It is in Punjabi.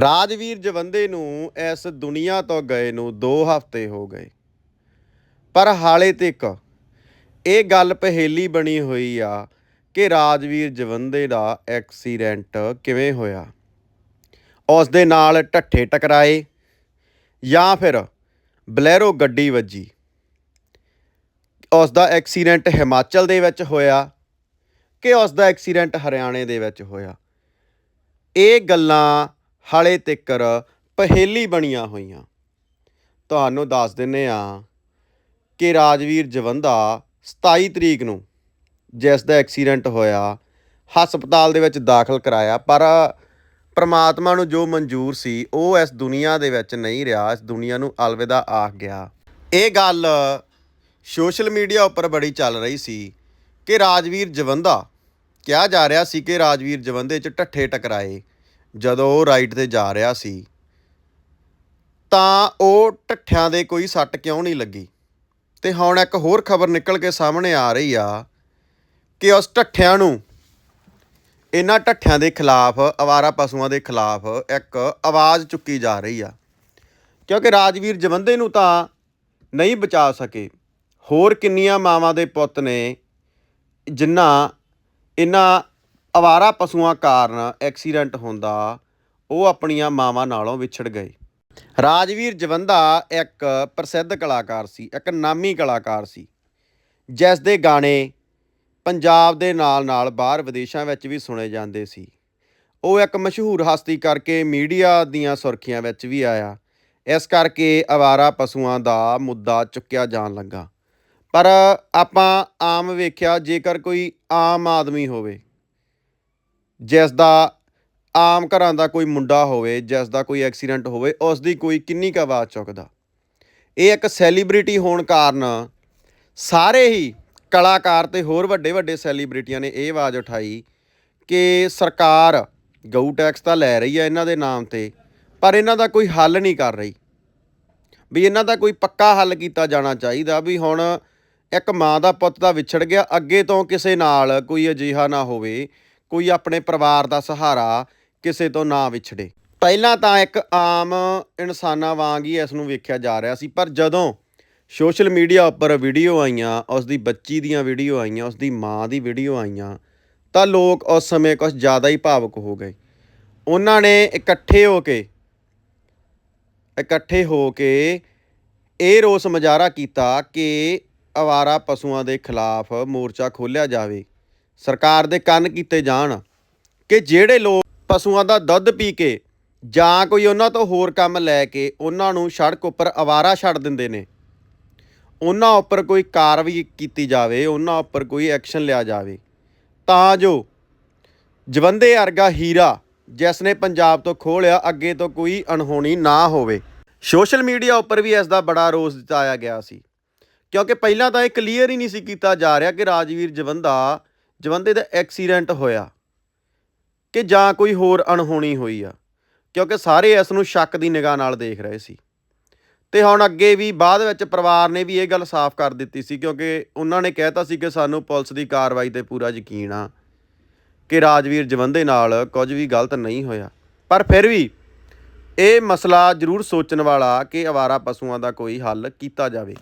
ਰਾਜਵੀਰ ਜਵੰਦੇ ਨੂੰ ਇਸ ਦੁਨੀਆ ਤੋਂ ਗਏ ਨੂੰ 2 ਹਫ਼ਤੇ ਹੋ ਗਏ। ਪਰ ਹਾਲੇ ਤੱਕ ਇਹ ਗੱਲ ਪਹੇਲੀ ਬਣੀ ਹੋਈ ਆ ਕਿ ਰਾਜਵੀਰ ਜਵੰਦੇ ਦਾ ਐਕਸੀਡੈਂਟ ਕਿਵੇਂ ਹੋਇਆ। ਉਸ ਦੇ ਨਾਲ ਢੱਠੇ ਟਕਰਾਏ ਜਾਂ ਫਿਰ ਬਲੈਰੋ ਗੱਡੀ ਵੱਜੀ। ਉਸ ਦਾ ਐਕਸੀਡੈਂਟ ਹਿਮਾਚਲ ਦੇ ਵਿੱਚ ਹੋਇਆ ਕਿ ਉਸ ਦਾ ਐਕਸੀਡੈਂਟ ਹਰਿਆਣੇ ਦੇ ਵਿੱਚ ਹੋਇਆ। ਇਹ ਗੱਲਾਂ ਹਾਲੇ ਤੱਕਰ ਪਹੇਲੀ ਬਣੀਆਂ ਹੋਈਆਂ। ਤੁਹਾਨੂੰ ਦੱਸ ਦਿੰਨੇ ਆ ਕਿ ਰਾਜਵੀਰ ਜਵੰਦਾ 27 ਤਰੀਕ ਨੂੰ ਜਿਸ ਦਾ ਐਕਸੀਡੈਂਟ ਹੋਇਆ, ਹਸਪਤਾਲ ਦੇ ਵਿੱਚ ਦਾਖਲ ਕਰਾਇਆ, ਪਰ ਪ੍ਰਮਾਤਮਾ ਨੂੰ ਜੋ ਮਨਜ਼ੂਰ ਸੀ, ਉਹ ਇਸ ਦੁਨੀਆ ਦੇ ਵਿੱਚ ਨਹੀਂ ਰਿਹਾ, ਇਸ ਦੁਨੀਆ ਨੂੰ ਅਲਵਿਦਾ ਆਖ ਗਿਆ। ਇਹ ਗੱਲ ਸੋਸ਼ਲ ਮੀਡੀਆ ਉੱਪਰ ਬੜੀ ਚੱਲ ਰਹੀ ਸੀ ਕਿ ਰਾਜਵੀਰ ਜਵੰਦਾ, ਕਿਹਾ ਜਾ ਰਿਹਾ ਸੀ ਕਿ ਰਾਜਵੀਰ ਜਵੰਦੇ 'ਚ ਢੱਠੇ ਟਕਰਾਏ। ਜਦੋਂ ਉਹ ਰਾਈਟ ਤੇ ਜਾ ਰਿਹਾ ਸੀ, ਤਾਂ ਉਹ ਢੱਠਿਆਂ ਦੇ ਕੋਈ ਸੱਟ ਕਿਉਂ ਨਹੀਂ ਲੱਗੀ? ਤੇ ਹੁਣ ਇੱਕ ਹੋਰ ਖਬਰ ਨਿਕਲ ਕੇ ਸਾਹਮਣੇ ਆ ਰਹੀ ਆ ਕਿ ਉਸ ਢੱਠਿਆਂ ਨੂੰ, ਇਹਨਾਂ ਢੱਠਿਆਂ ਦੇ ਖਿਲਾਫ, ਅਵਾਰਾ ਪਸ਼ੂਆਂ ਦੇ ਖਿਲਾਫ ਇੱਕ ਆਵਾਜ਼ ਚੁੱਕੀ ਜਾ ਰਹੀ ਆ। ਕਿਉਂਕਿ ਰਾਜਵੀਰ ਜਵੰਦੇ ਨੂੰ ਤਾਂ ਨਹੀਂ ਬਚਾ ਸਕੇ। ਹੋਰ ਕਿੰਨੀਆਂ ਮਾਵਾਂ ਦੇ ਪੁੱਤ ਨੇ ਜਿਨ੍ਹਾਂ ਇਹਨਾਂ ਅਵਾਰਾ ਪਸ਼ੂਆਂ ਕਾਰਨ ਐਕਸੀਡੈਂਟ ਹੁੰਦਾ, ਉਹ ਆਪਣੀਆਂ ਮਾਵਾਂ ਨਾਲੋਂ ਵਿਛੜ ਗਏ। ਰਾਜਵੀਰ ਜਵੰਦਾ ਇੱਕ ਪ੍ਰਸਿੱਧ ਕਲਾਕਾਰ ਸੀ, ਇੱਕ ਨਾਮੀ ਕਲਾਕਾਰ ਸੀ, ਜਿਸ ਦੇ ਗਾਣੇ ਪੰਜਾਬ ਦੇ ਨਾਲ-ਨਾਲ ਬਾਹਰ ਵਿਦੇਸ਼ਾਂ ਵਿੱਚ ਵੀ ਸੁਣੇ ਜਾਂਦੇ ਸੀ। ਉਹ ਇੱਕ ਮਸ਼ਹੂਰ ਹਸਤੀ ਕਰਕੇ ਮੀਡੀਆ ਦੀਆਂ ਸੁਰਖੀਆਂ ਵਿੱਚ ਵੀ ਆਇਆ। ਇਸ ਕਰਕੇ ਅਵਾਰਾ ਪਸ਼ੂਆਂ ਦਾ ਮੁੱਦਾ ਚੁੱਕਿਆ ਜਾਣ ਲੱਗਾ। ਪਰ ਆਪਾਂ ਆਮ ਵੇਖਿਆ, ਜੇਕਰ ਕੋਈ ਆਮ ਆਦਮੀ ਹੋਵੇ ਜਿਸ ਦਾ ਆਮ ਘਰਾਂ ਦਾ ਕੋਈ ਮੁੰਡਾ ਹੋਵੇ ਜਿਸ ਦਾ ਕੋਈ ਐਕਸੀਡੈਂਟ ਹੋਵੇ ਉਸ ਦੀ ਕੋਈ ਕਿੰਨੀ ਕੁ ਆਵਾਜ਼ ਚੁੱਕਦਾ। ਇਹ ਇੱਕ ਸੈਲੀਬ੍ਰਿਟੀ ਹੋਣ ਕਾਰਨ ਸਾਰੇ ਹੀ ਕਲਾਕਾਰ ਤੇ ਹੋਰ ਵੱਡੇ ਵੱਡੇ ਸੈਲੀਬ੍ਰਿਟੀਆਂ ਨੇ ਇਹ ਆਵਾਜ਼ ਉਠਾਈ ਕਿ ਸਰਕਾਰ ਗਊ ਟੈਕਸ ਤਾਂ ਲੈ ਰਹੀ ਹੈ ਇਹਨਾਂ ਦੇ ਨਾਮ ਤੇ, ਪਰ ਇਹਨਾਂ ਦਾ ਕੋਈ ਹੱਲ ਨਹੀਂ ਕਰ ਰਹੀ। ਵੀ ਇਹਨਾਂ ਦਾ ਕੋਈ ਪੱਕਾ ਹੱਲ ਕੀਤਾ ਜਾਣਾ ਚਾਹੀਦਾ ਵੀ ਹੁਣ ਇੱਕ ਮਾਂ ਦਾ ਪੁੱਤ ਤਾਂ ਵਿਛੜ ਗਿਆ, ਅੱਗੇ ਤੋਂ ਕਿਸੇ ਨਾਲ ਕੋਈ ਅਜਿਹਾ ਨਾ ਹੋਵੇ ਕੋਈ ਆਪਣੇ ਪਰਿਵਾਰ ਦਾ ਸਹਾਰਾ ਕਿਸੇ ਤੋਂ ਨਾ ਵਿਛੜੇ। ਪਹਿਲਾਂ ਤਾਂ ਇੱਕ ਆਮ ਇਨਸਾਨਾਂ ਵਾਂਗ ਹੀ ਇਸ ਨੂੰ ਵੇਖਿਆ ਜਾ ਰਿਹਾ ਸੀ, ਪਰ ਜਦੋਂ ਸੋਸ਼ਲ ਮੀਡੀਆ ਉੱਪਰ ਵੀਡੀਓ ਆਈਆਂ ਉਸ ਦੀ ਬੱਚੀ ਦੀਆਂ ਵੀਡੀਓ ਆਈਆਂ ਉਸ ਦੀ ਮਾਂ ਦੀ ਵੀਡੀਓ ਆਈਆਂ, ਤਾਂ ਲੋਕ ਉਸ ਸਮੇਂ ਕੁਝ ਜ਼ਿਆਦਾ ਹੀ ਭਾਵੁਕ ਹੋ ਗਏ। ਉਹਨਾਂ ਨੇ ਇਕੱਠੇ ਹੋ ਕੇ, ਇਕੱਠੇ ਹੋ ਕੇ ਇਹ ਰੋਸ ਮੁਜ਼ਾਹਰਾ ਕੀਤਾ ਕਿ ਅਵਾਰਾ ਪਸ਼ੂਆਂ ਦੇ ਖਿਲਾਫ ਮੋਰਚਾ ਖੋਲ੍ਹਿਆ ਜਾਵੇ। ਸਰਕਾਰ ਦੇ ਕੰਨ ਕੀਤੇ ਜਾਣ ਕਿ ਜਿਹੜੇ ਲੋਕ ਪਸ਼ੂਆਂ ਦਾ ਦੁੱਧ ਪੀ ਕੇ ਜਾਂ ਕੋਈ ਉਹਨਾਂ ਤੋਂ ਹੋਰ ਕੰਮ ਲੈ ਕੇ ਉਹਨਾਂ ਨੂੰ ਸੜਕ ਉੱਪਰ ਅਵਾਰਾ ਛੱਡ ਦਿੰਦੇ ਨੇ, ਉਹਨਾਂ ਉੱਪਰ ਕੋਈ ਕਾਰਵਾਈ ਕੀਤੀ ਜਾਵੇ, ਉਹਨਾਂ ਉੱਪਰ ਕੋਈ ਐਕਸ਼ਨ ਲਿਆ ਜਾਵੇ, ਤਾਂ ਜੋ ਜਵੰਦੇ ਅਰਗਾ ਹੀਰਾ ਜਿਸ ਨੇ ਪੰਜਾਬ ਤੋਂ ਖੋਲਿਆ, ਅੱਗੇ ਤੋਂ ਕੋਈ ਅਣਹੋਣੀ ਨਾ ਹੋਵੇ। ਸੋਸ਼ਲ ਮੀਡੀਆ ਉੱਪਰ ਵੀ ਇਸ ਦਾ ਬੜਾ ਰੋਸ ਜਤਾਇਆ ਗਿਆ ਸੀ, ਕਿਉਂਕਿ ਪਹਿਲਾਂ ਤਾਂ ਇਹ ਕਲੀਅਰ ਹੀ ਨਹੀਂ ਸੀ ਕੀਤਾ ਜਾ ਰਿਹਾ ਕਿ ਰਾਜਵੀਰ ਜਵੰਦਾ ਜਵੰਦੇ ਦਾ ਐਕਸੀਡੈਂਟ ਹੋਇਆ ਕਿ ਜਾਂ ਕੋਈ ਹੋਰ ਅਣਹੋਣੀ ਹੋਈ ਆ, ਕਿਉਂਕਿ ਸਾਰੇ ਇਸ ਨੂੰ ਸ਼ੱਕ ਦੀ ਨਿਗਾਹ ਨਾਲ ਦੇਖ ਰਹੇ ਸੀ। ਤੇ ਹੁਣ ਅੱਗੇ ਵੀ ਬਾਅਦ ਵਿੱਚ ਪਰਿਵਾਰ ਨੇ ਵੀ ਇਹ ਗੱਲ ਸਾਫ਼ ਕਰ ਦਿੱਤੀ ਸੀ, ਕਿਉਂਕਿ ਉਹਨਾਂ ਨੇ ਕਹਿਤਾ ਸੀ ਕਿ ਸਾਨੂੰ ਪੁਲਿਸ ਦੀ ਕਾਰਵਾਈ ਤੇ ਪੂਰਾ ਯਕੀਨ ਆ ਕਿ ਰਾਜਵੀਰ ਜਵੰਦੇ ਨਾਲ ਕੁਝ ਵੀ ਗਲਤ ਨਹੀਂ ਹੋਇਆ। ਪਰ ਫਿਰ ਵੀ ਇਹ ਮਸਲਾ ਜ਼ਰੂਰ ਸੋਚਣ ਵਾਲਾ ਕਿ ਅਵਾਰਾ ਪਸ਼ੂਆਂ ਦਾ ਕੋਈ ਹੱਲ ਕੀਤਾ ਜਾਵੇ।